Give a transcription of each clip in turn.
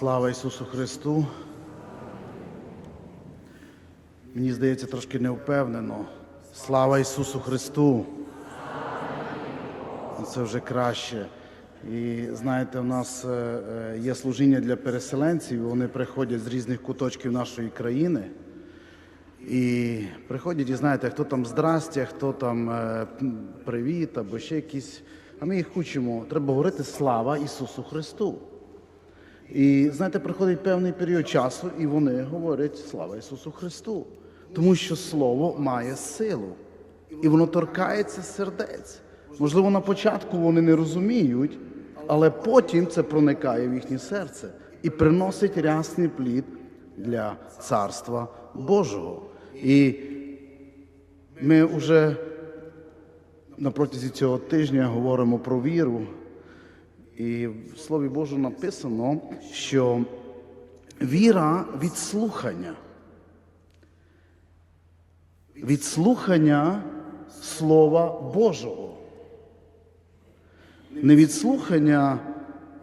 Слава Ісусу Христу. Мені здається, трошки невпевнено. Слава Ісусу Христу. Це вже краще. І знаєте, у нас е, е, є служіння для переселенців, вони приходять з різних куточків нашої країни. І приходять і знаєте, хто там здрастя, хто там е, привіт або ще якісь. А ми їх учимо. Треба говорити слава Ісусу Христу. І знаєте, приходить певний період часу, і вони говорять слава Ісусу Христу. Тому що Слово має силу, і воно торкається сердець. Можливо, на початку вони не розуміють, але потім це проникає в їхнє серце і приносить рясний плід для Царства Божого. І ми вже на протязі цього тижня говоримо про віру. І в Слові Божому написано, що віра від слухання. Від слухання Слова Божого. Не від слухання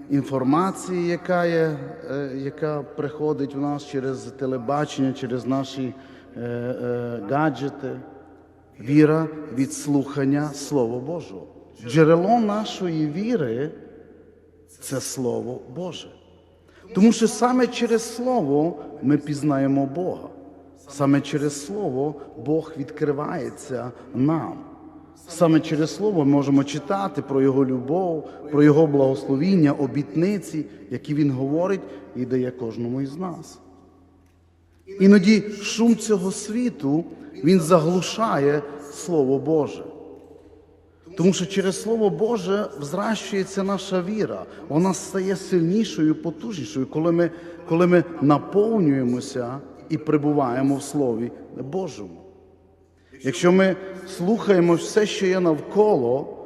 інформації, яка, є, е, яка приходить в нас через телебачення, через наші е, е, гаджети. Віра від слухання Слова Божого. Джерело нашої віри це Слово Боже. Тому що саме через Слово ми пізнаємо Бога. Саме через Слово Бог відкривається нам. Саме через Слово ми можемо читати про Його любов, про Його благословіння, обітниці, які Він говорить і дає кожному із нас. Іноді шум цього світу він заглушає Слово Боже. Тому що через Слово Боже взращується наша віра. Вона стає сильнішою, потужнішою, коли ми, коли ми наповнюємося і перебуваємо в Слові Божому. Якщо ми слухаємо все, що є навколо,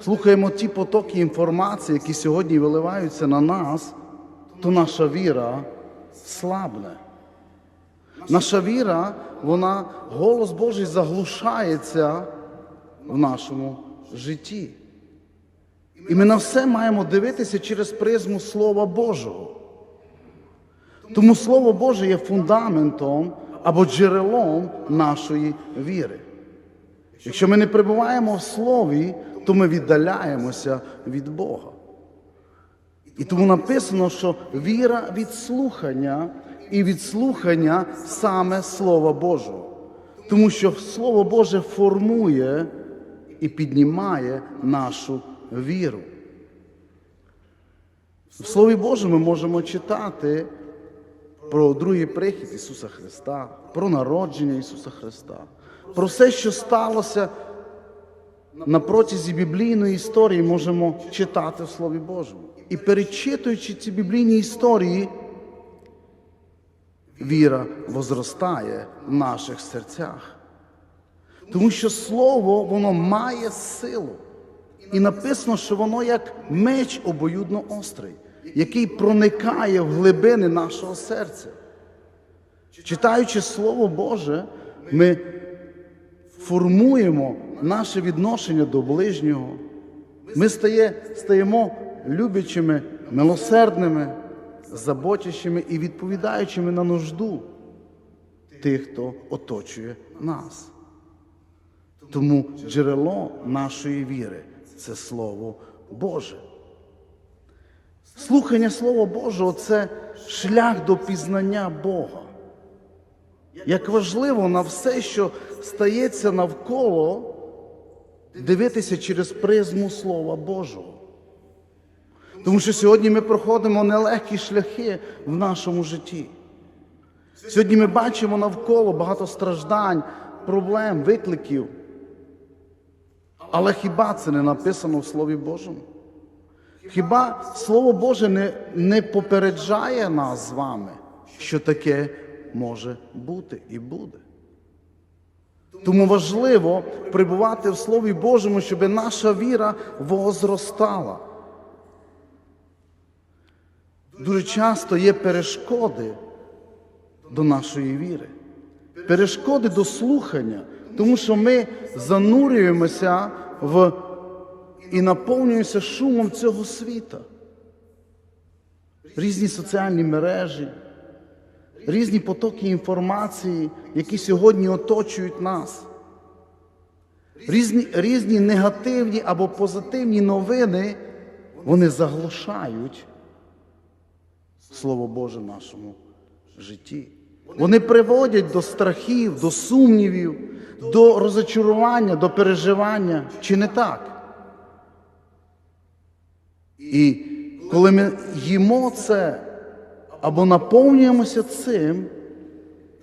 слухаємо ті потоки інформації, які сьогодні виливаються на нас, то наша віра слабне. Наша віра, вона, голос Божий заглушається в нашому житті. І ми на все маємо дивитися через призму Слова Божого. Тому Слово Боже є фундаментом або джерелом нашої віри. Якщо ми не перебуваємо в Слові, то ми віддаляємося від Бога. І тому написано, що віра від слухання і від слухання саме Слова Божого. Тому що Слово Боже формує і піднімає нашу віру. В Слові Божому ми можемо читати про другий прихід Ісуса Христа, про народження Ісуса Христа, про все, що сталося на протязі біблійної історії, можемо читати в Слові Божому. І перечитуючи ці біблійні історії, віра возростає в наших серцях. Тому що Слово, воно має силу. І написано, що воно як меч обоюдно острий, який проникає в глибини нашого серця. Читаючи Слово Боже, ми формуємо наше відношення до ближнього. Ми стає, стаємо люблячими, милосердними, заботящими і відповідаючими на нужду тих, хто оточує нас. Тому джерело нашої віри це Слово Боже. Слухання Слова Божого це шлях до пізнання Бога. Як важливо на все, що стається навколо, дивитися через призму Слова Божого. Тому що сьогодні ми проходимо нелегкі шляхи в нашому житті. Сьогодні ми бачимо навколо багато страждань, проблем, викликів. Але хіба це не написано в Слові Божому? Хіба Слово Боже не, не попереджає нас з вами, що таке може бути і буде? Тому важливо прибувати в Слові Божому, щоб наша віра возростала. Дуже часто є перешкоди до нашої віри, перешкоди до слухання, тому що ми занурюємося в і наповнюємося шумом цього світа. різні соціальні мережі, різні потоки інформації, які сьогодні оточують нас. Різні, різні негативні або позитивні новини, вони заглушають Слово Боже в нашому житті. Вони приводять до страхів, до сумнівів, до розочарування, до переживання. Чи не так? І коли ми їмо це або наповнюємося цим,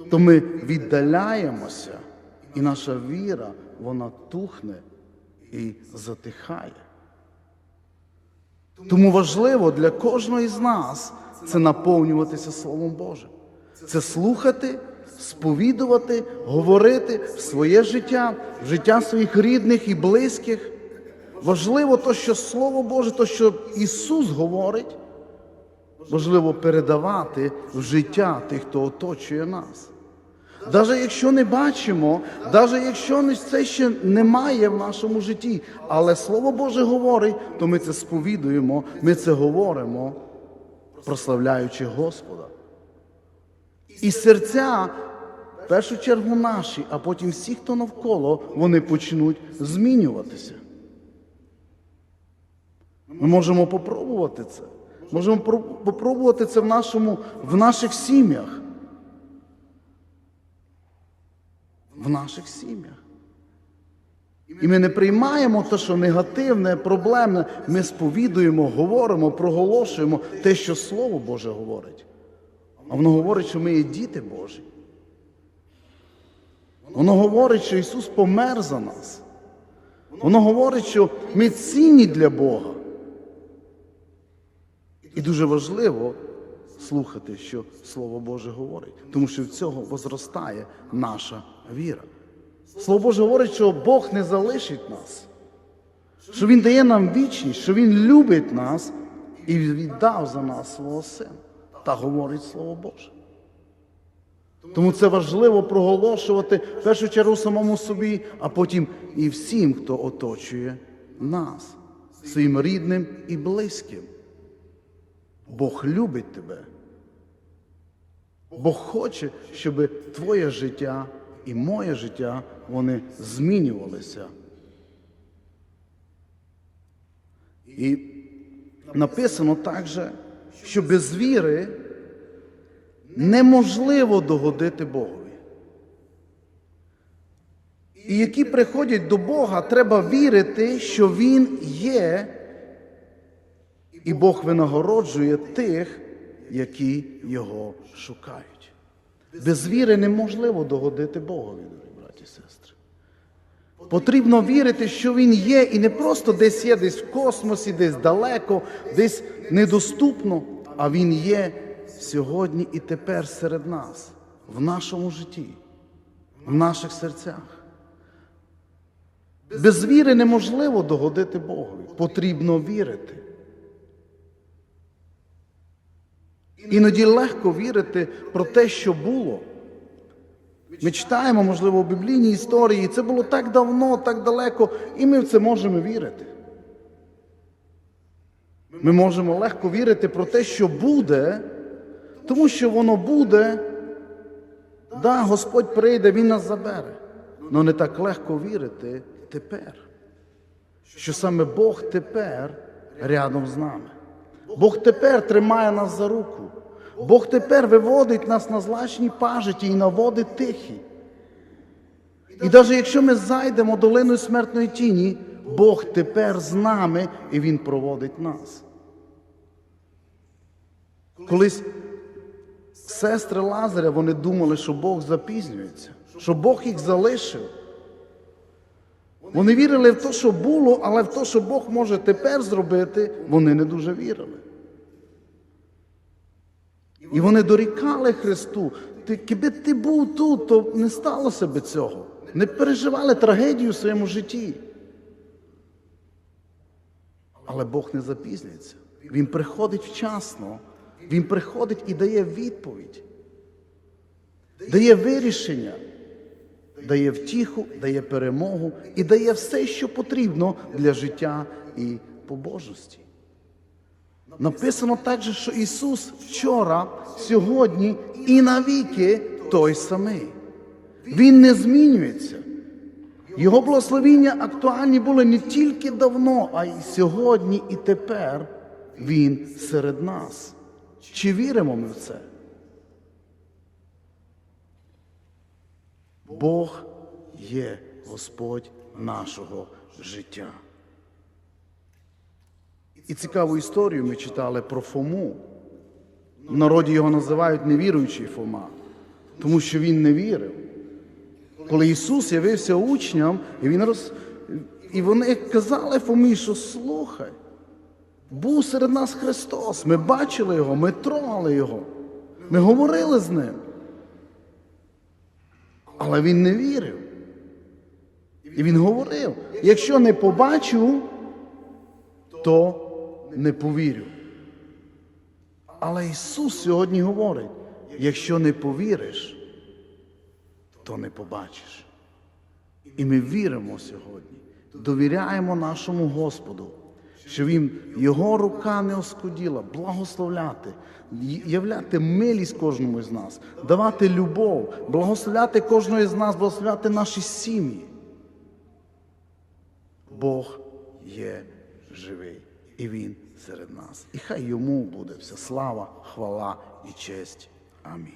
то ми віддаляємося, і наша віра, вона тухне і затихає. Тому важливо для кожного з нас це наповнюватися Словом Божим. Це слухати, сповідувати, говорити в своє життя, в життя своїх рідних і близьких. Важливо то, що Слово Боже, то, що Ісус говорить, важливо передавати в життя тих, хто оточує нас. Навіть якщо не бачимо, навіть якщо це ще немає в нашому житті, але Слово Боже говорить, то ми це сповідуємо, ми це говоримо, прославляючи Господа. І серця, в першу чергу наші, а потім всі, хто навколо, вони почнуть змінюватися. Ми можемо попробувати це. Можемо попробувати це в, нашому, в наших сім'ях. В наших сім'ях. І ми не приймаємо те, що негативне, проблемне, ми сповідуємо, говоримо, проголошуємо те, що Слово Боже говорить. А воно говорить, що ми є діти Божі. Воно говорить, що Ісус помер за нас. Воно говорить, що ми цінні для Бога. І дуже важливо слухати, що Слово Боже говорить, тому що в цього возростає наша віра. Слово Боже говорить, що Бог не залишить нас, що Він дає нам вічність, що Він любить нас і віддав за нас свого Сина. Та говорить Слово Боже. Тому це важливо проголошувати в першу чергу самому собі, а потім і всім, хто оточує нас, своїм рідним і близьким. Бог любить тебе. Бог хоче, щоб твоє життя і моє життя вони змінювалися. І написано також, що без віри неможливо догодити Богові. І які приходять до Бога, треба вірити, що Він є, і Бог винагороджує тих, які його шукають. Без віри неможливо догодити Богові, дорогі браті і сестри. Потрібно вірити, що Він є, і не просто десь є, десь в космосі, десь далеко, десь недоступно, а Він є сьогодні і тепер серед нас, в нашому житті, в наших серцях. Без віри неможливо догодити Богові. Потрібно вірити. Іноді легко вірити про те, що було. Ми читаємо, можливо, в біблійній історії, це було так давно, так далеко, і ми в це можемо вірити. Ми можемо легко вірити про те, що буде, тому що воно буде. Да, Господь прийде, Він нас забере. Але не так легко вірити тепер, що саме Бог тепер рядом з нами. Бог тепер тримає нас за руку. Бог тепер виводить нас на злачні пажиті і на води тихі. І навіть якщо ми зайдемо долиною смертної тіні, Бог тепер з нами і Він проводить нас. Колись сестри Лазаря вони думали, що Бог запізнюється, що Бог їх залишив. Вони вірили в те, що було, але в те, що Бог може тепер зробити, вони не дуже вірили. І вони дорікали Христу. Ти, Якби ти був тут, то не сталося би цього. Не переживали трагедію в своєму житті. Але Бог не запізнюється. Він приходить вчасно, Він приходить і дає відповідь, дає вирішення, дає втіху, дає перемогу і дає все, що потрібно для життя і побожності. Написано також, що Ісус вчора, сьогодні і навіки той самий. Він не змінюється. Його благословіння актуальні були не тільки давно, а й сьогодні, і тепер Він серед нас. Чи віримо ми в це? Бог є Господь нашого життя. І цікаву історію ми читали про Фому. В народі його називають невіруючий Фома, тому що він не вірив. Коли Ісус явився учням, і, він роз... і вони казали Фомі, що слухай, був серед нас Христос, ми бачили Його, ми трогали Його, ми говорили з Ним. Але він не вірив. І він говорив: якщо не побачу, то не повірю. Але Ісус сьогодні говорить: якщо не повіриш, то не побачиш. І ми віримо сьогодні, довіряємо нашому Господу, що Він Його рука не оскуділа, благословляти, являти милість кожному з нас, давати любов, благословляти кожного з нас, благословляти наші сім'ї. Бог є живий, і Він серед нас. І хай йому буде вся слава, хвала і честь. Амінь.